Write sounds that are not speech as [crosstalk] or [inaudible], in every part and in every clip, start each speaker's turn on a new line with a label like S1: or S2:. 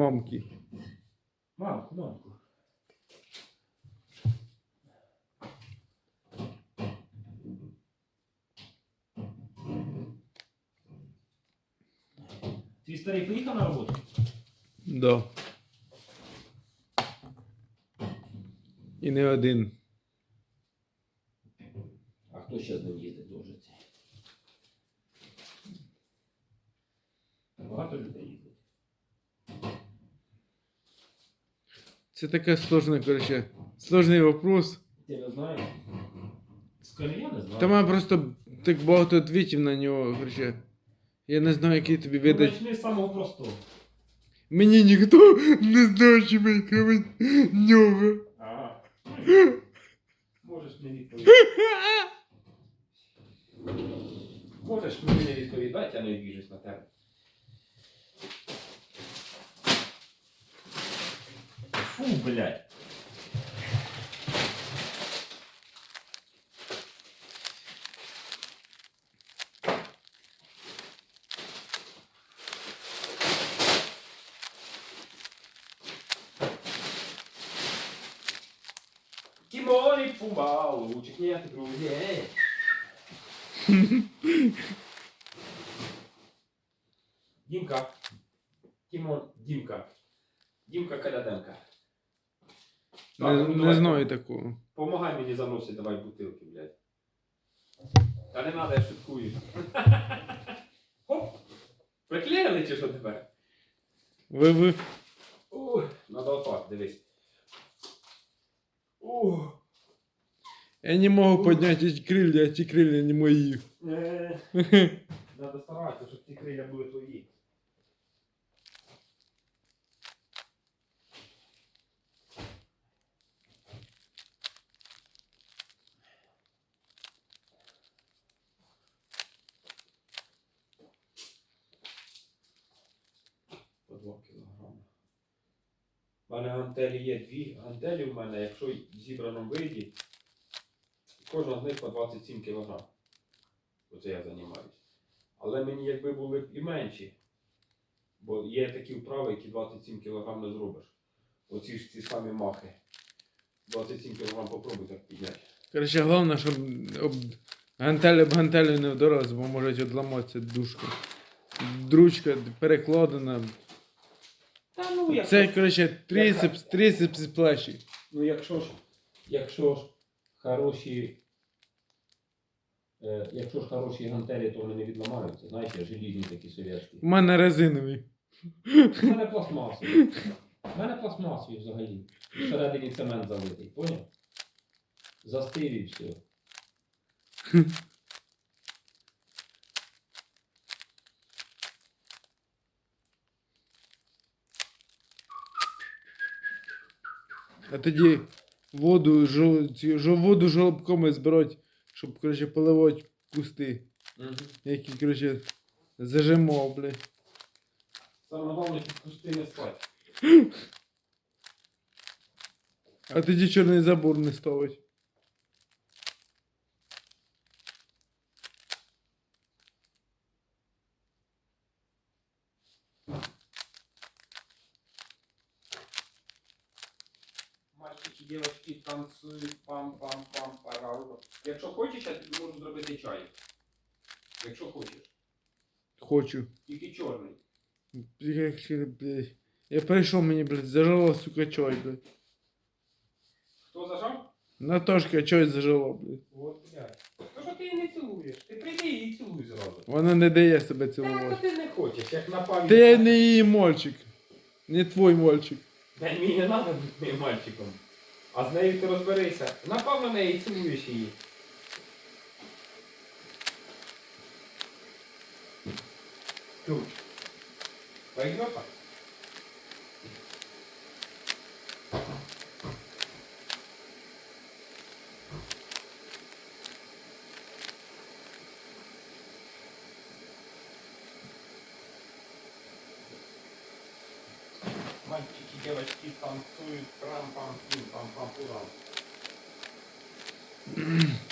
S1: мамки.
S2: Мамку, мамку. Твій старий поїхав на роботу?
S1: Да. І не один.
S2: А хто ще з ним їздить дуже? Багато людей їздить.
S1: Це таке сложне, короче, сложний вопрос.
S2: Ти не знаєш? Скажи, я не знаю.
S1: Та мене просто так багато відповідів на нього, короче. Я не знаю, який тобі
S2: Ну,
S1: видати.
S2: Почни з самого простого.
S1: Мені ніхто не знає, чи ми камень нього.
S2: Ага. Можеш мені відповідати. Можеш мені відповідати, я не [laughs] обіжусь на тебе. блядь. Тимон и Пумба, лучик нет друзей. Дімка. Тимон, Дімка. Дімка Каляденка.
S1: Не,
S2: ну,
S1: не
S2: давай.
S1: знаю такого.
S2: Помагай мені заносити, давай бутилки, блядь. Та не треба, я шуткую. [laughs] Хоп! Приклеїли чи що тепер?
S1: Ви ви.
S2: Ух, надо отак, дивись. Ух.
S1: Я не можу підняти ці крилля, а ці крилля не мої.
S2: Е, [laughs] Надо старатися, щоб ці крилля були твої. По 2 кілограми. У мене гантелі є дві. Гантелі в мене, якщо в зібраному виді, кожна з них по 27 кг. Оце я займаюся. Але мені якби були б і менші. Бо є такі вправи, які 27 кг не зробиш. Оці ж ці самі махи. 27 кг попробуй так підняти.
S1: Короче, головне, щоб об... гантелі об гантелі не вдорос, бо можуть відламатися дужка. Дручка перекладена.
S2: Та ну як.
S1: Це, короче, трицепс, трицепс і плечі.
S2: Ну якщо ж, якщо ж хороші. Е, якщо ж хороші гантелі, то вони не відламаються. Знаєш, я желізні такі совєтські.
S1: У мене резинові.
S2: У мене пластмасові. У мене пластмасові взагалі. Всередині цемент залитий, поняв? Застив і все.
S1: А тоді воду, жо, жо- воду жолобками збирати, щоб, коротше, поливати кусти.
S2: Угу.
S1: Які, короче, зажимав, бля.
S2: Саме головне, щоб кусти не спать.
S1: А тоді чорний забор не ставить.
S2: Танцюють, пам-пам-пам, парау. Якщо хочеш, я тобі можу зробити чай. Якщо хочеш.
S1: Хочу.
S2: Тільки чорний.
S1: Блядь. Я прийшов мені, блядь, зажала, сука, чай, блядь.
S2: Хто зажав?
S1: Наташка чай зажала, блядь.
S2: От, блядь. То що ти її не цілуєш? Ти прийди і цілуй зразу.
S1: Вона не дає себе
S2: Та,
S1: цілувати.
S2: ти не хочеш, як на пам'ять.
S1: Ти не її мальчик. Не твой мальчик.
S2: Та мені не треба бути моїм мальчиком. А з нею ти розберися. Напав на неї і цілуєш її. Ключ. Пойдет? Мальчики, 嗯。[coughs]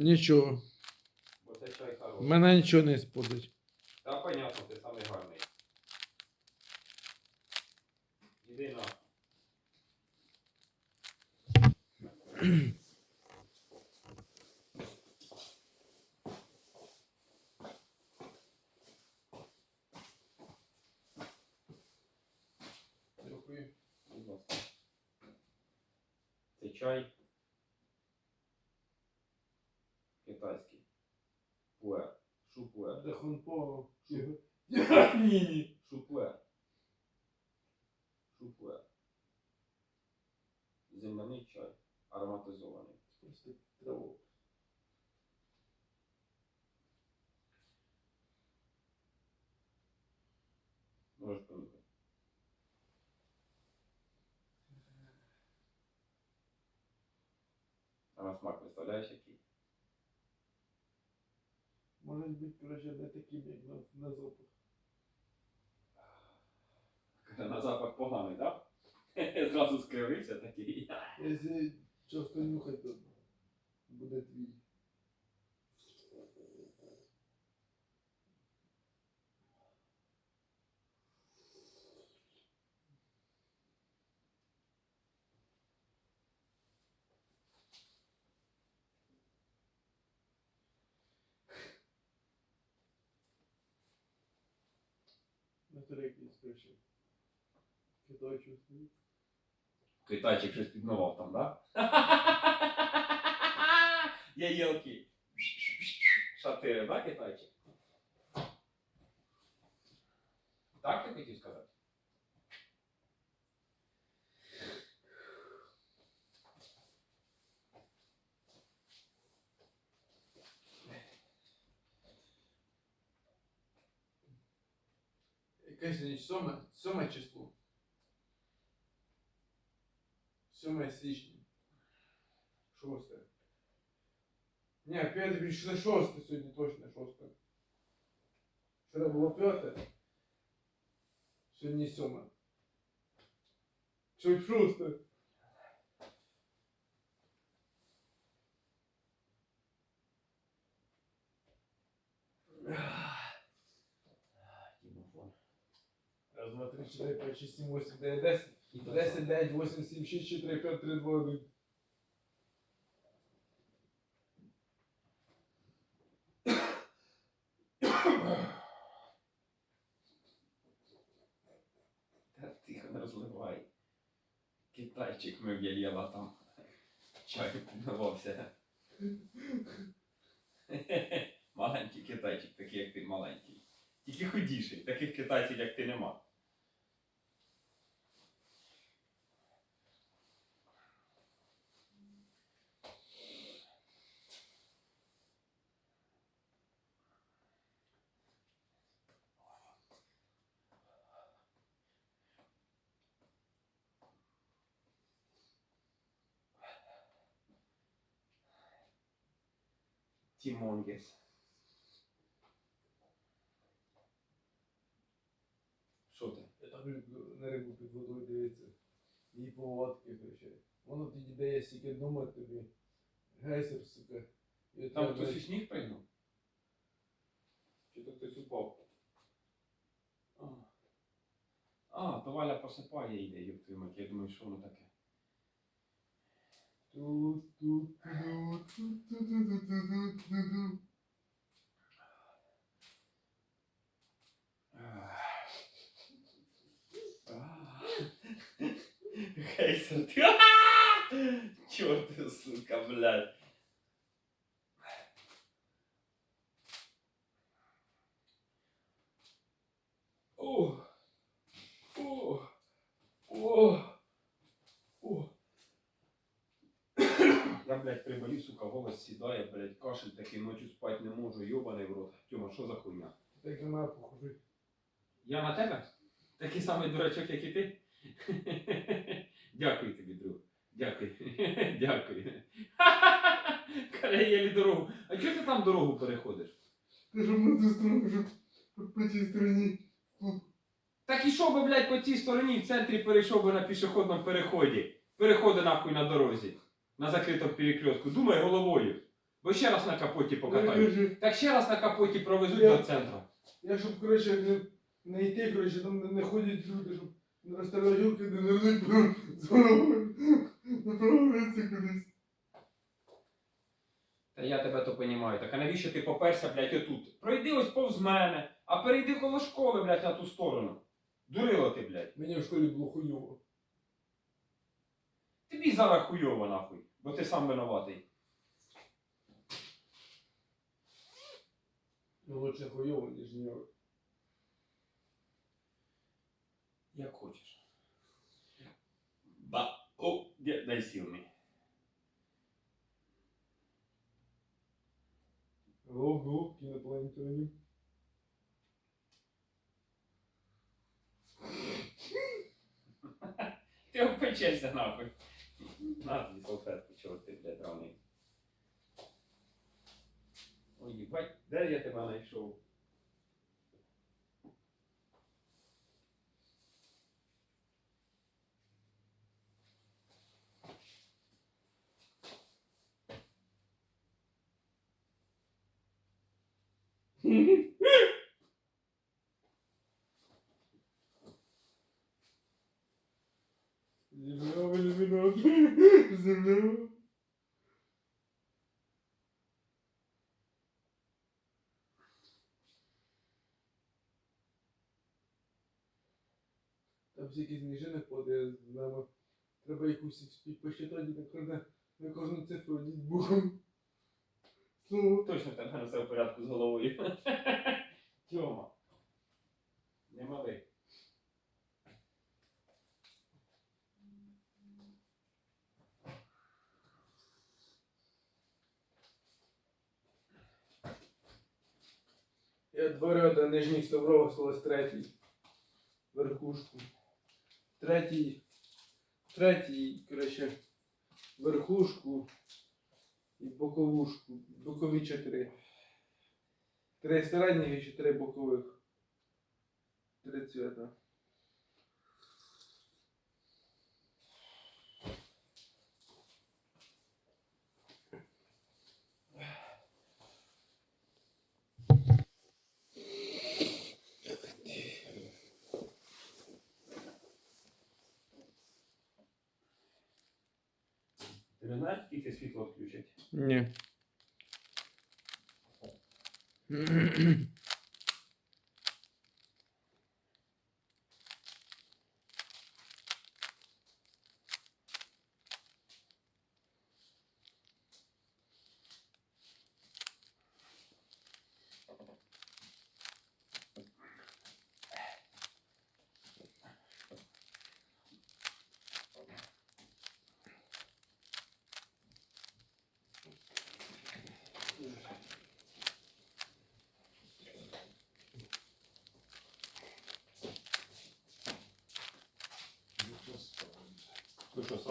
S2: Нічого. Бо це чай хороший.
S1: мене нічого не сподить.
S2: Та понятно, ти самий гарний. Іди на.
S1: Дякую.
S2: Будь ласка. Це чай. грунтового. Шупле. [laughs] Шупле. Земляний чай. Ароматизований.
S1: Просто травок.
S2: Можеш помітити. А на смак представляєш який?
S1: Може бути, коротше, не таким, як на, на запах.
S2: На запах поганий, так? Да? [laughs] Зразу скривився такий.
S1: Якщо часто нюхати, то буде твій. На трекі скричив. Китай чувствує.
S2: Китайчик щось підмивав там, да? [laughs] Є єлки. Шатири, да, китайчик? Так ти хотів сказати?
S1: Яке не сьоме? Сьоме число. 7 січня. Шосте. Ні, п'яте пішли шосте сегодня точно шосте. Вчора було п'яте. Сьогодні сьоме. Чуть шосте. Ах. 2, 3, 4, 5, 6, 7, 8, 9, 10. 10, 9, 8, 7, 6, 4, 5, 3, 2,
S2: 1. Тихо розливай. Китайчик мив я там. Чай піднавався. Маленький китайчик, такий як ти маленький. Тільки худіший, таких китайців, як ти нема. Тімонгес. Що ти?
S1: Я люблю на рибу під водою дивитися. Її поводки, короче. Воно тоді дає стільки думати тобі. Гейсер, сука. І от
S2: Там
S1: я,
S2: хтось
S1: блядь,
S2: сніг пригнув? Чи то хтось упав? А, а то Валя посипає йде, ёб твою мать. Я думаю, що воно таке. Хейсер, ты... Чёрт, сука, блядь. О! О! О! Я, блядь, приболів, сука, голос сідає, блядь, кашель такий, ночі спать не можу, йобаний в рот. Тьома, що за хуйня?
S1: Так на мене похожий.
S2: Я на тебе? Такий самий дурачок, як і ти? [laughs] Дякую тобі, друг. Дякую. [laughs] Дякую. [laughs] Каже, єлі дорогу. А чого ти там дорогу переходиш?
S1: Ти ж на ту сторону, щоб по цій стороні.
S2: Так Так ішов би, блядь, по цій стороні, в центрі перейшов би на пішохідному переході. Переходи нахуй на дорозі. На закритому перекрестку. Думай головою. Бо ще раз на капоті покатаю. Так ще раз на капоті провезуть
S1: Я-
S2: до центру.
S1: Я щоб, коротше, не, не йти, коротше, там не, не ходять люди, щоб не розставляють гілки, не нервуть, направляться кудись.
S2: Та я тебе то понімаю. Так а навіщо ти поперся, блядь, отут? Пройди ось повз мене, а перейди коло школи, блядь, на ту сторону. Дурило ти, блядь.
S1: Мені в школі було хуйово.
S2: Тобі зараз хуйово нахуй, бо ти сам винуватий.
S1: Ну лучше хуйово, ніж ніяк.
S2: Як хочеш. Ба. О, де- дай сіл мені.
S1: Ого, кінопланетонів.
S2: Ти опечешся нахуй. На тобі салфетку, чого ти, блядь, драний. Ой, їбать, де я тебе знайшов?
S1: Земля, всякі сніжини ходить з нами. Треба якусь спі- посчитати на кожне, на кожну цифру одіть букву. Слово.
S2: Точно не все в порядку з головою. Тьома. Не малий.
S1: Я два ряда нижніх стовров осталось третій. Верхушку. Третій. Третій, коротше, верхушку і боковушку. Бокові чотири. Три середніх і чотири бокових. Три цвета.
S2: Ти не знаєш, скільки світло включать?
S1: Ні.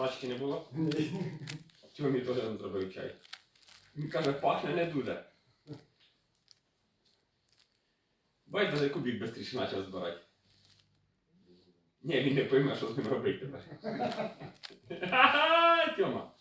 S2: Срачки не було? Чого мій теж не зробив чай? Він каже, пахне не дуже. Бать, даже кубик швидше почав збирати. Ні, він не пойме, що з ним робити тепер. [laughs] Тьома.